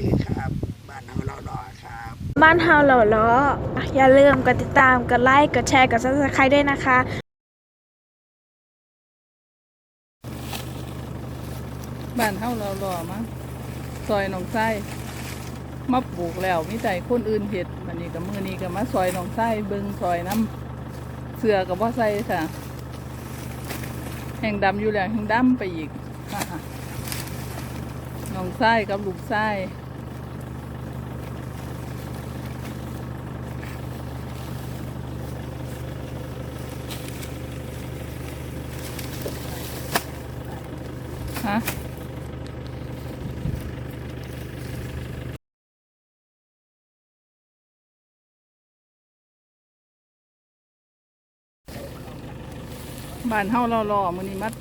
ดีครับ บ้านเฮาเราหล่อครับ บ้านเฮาเหล่าล้ออย่าลืมกดติดตาม กดไลค์ กดแชร์ กด subscribe ด้วยนะคะบ้านเฮาเราหล่อมั้งซอยหนองไส้มาปลูกแล้วมีแต่คนอื่นเห็ดวันนี้กับมือนี้ก็มาซอยหนองไส้เบิงซอยน้ำเสือกับว่าใส่ค่ะ แห่งดำอยู่แล้วแห่งดำไปอีกอ่าฮะหนองไส้กับลูกไส้ ฮะบ้านเฮาเรารอมื้อนี้มัด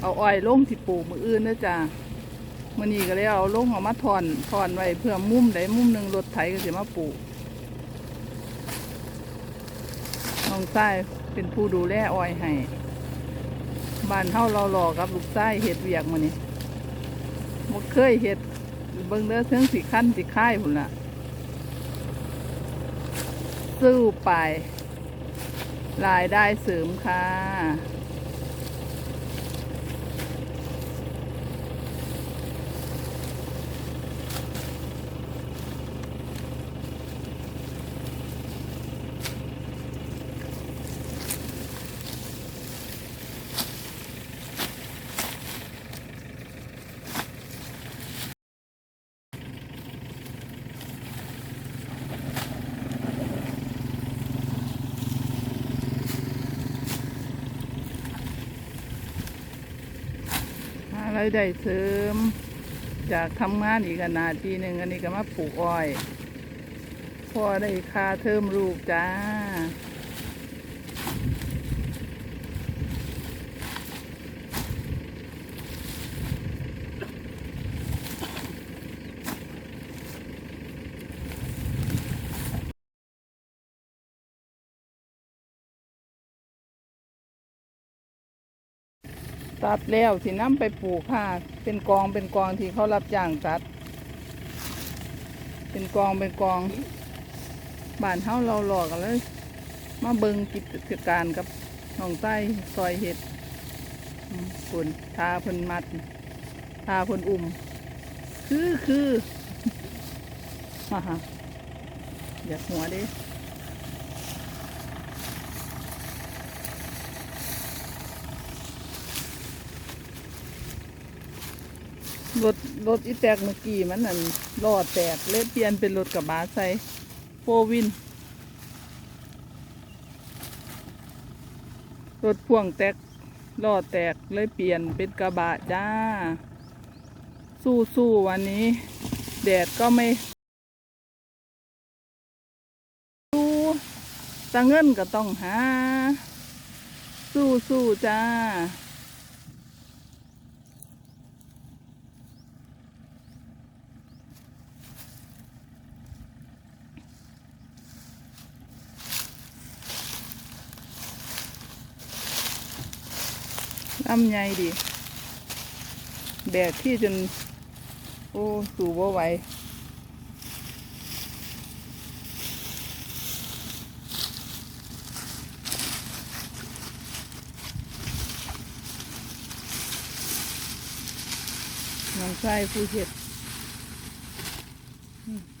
เอาอ้อยลงที่ปลูกมื้ออื่นเด้อจ้ามื้อนี้ก็เลยเอาลงเอามาถอนถอนไว้เพื่อมุมใดมุมหนึ่งรถไถก็สิมาปลูกน้องชายเป็นผู้ดูแลอ้อยให้ บ้านเฮาเราหล่อกับลูกไส้เห็ดเวียกมานี้บ่เคยเห็ดเบิ่งเด้อเทิงสีขั้นสีค่ายพุ่นล่ะสู้ไปรายได้เสริมค่ะายได้เสริม จากทำงานอีกนาทีหนึ่งอันนี้ก็มาปลูกอ้อย พ่อได้ค่าเทอมลูกจ้า ตัดแล้วสิน้ำไปปลูกค่ะ เป็นกองเป็นกองที่เขารับจ้างตัด เป็นกองเป็นกองบ้านเฮาเราหลอกกันเลย มาเบิงกิจการกับน้องใต้ซอยเห็ดอืมคุนทาเพิ่นมัด ทาเพิ่นอุ่ม คือคือฮ่าฮ่าอยากหัวดิ รถรถอีแตกเมื่อกี้มันนั่นล้อแตกเลยเปลี่ยนเป็นรถกระบะใส่โฟวินรถพ่วงแตกล้อแตกเลยเปลี่ยนเป็นกระบะจ้า สู้สู้วันนี้ แดดก็ไม่สู้ตะเงินก็ต้องหา สู้สู้จ้า ลำไยดิแดดที่จน โอ้สู่บ่ไหวน้องชายผู้เห็ดอืม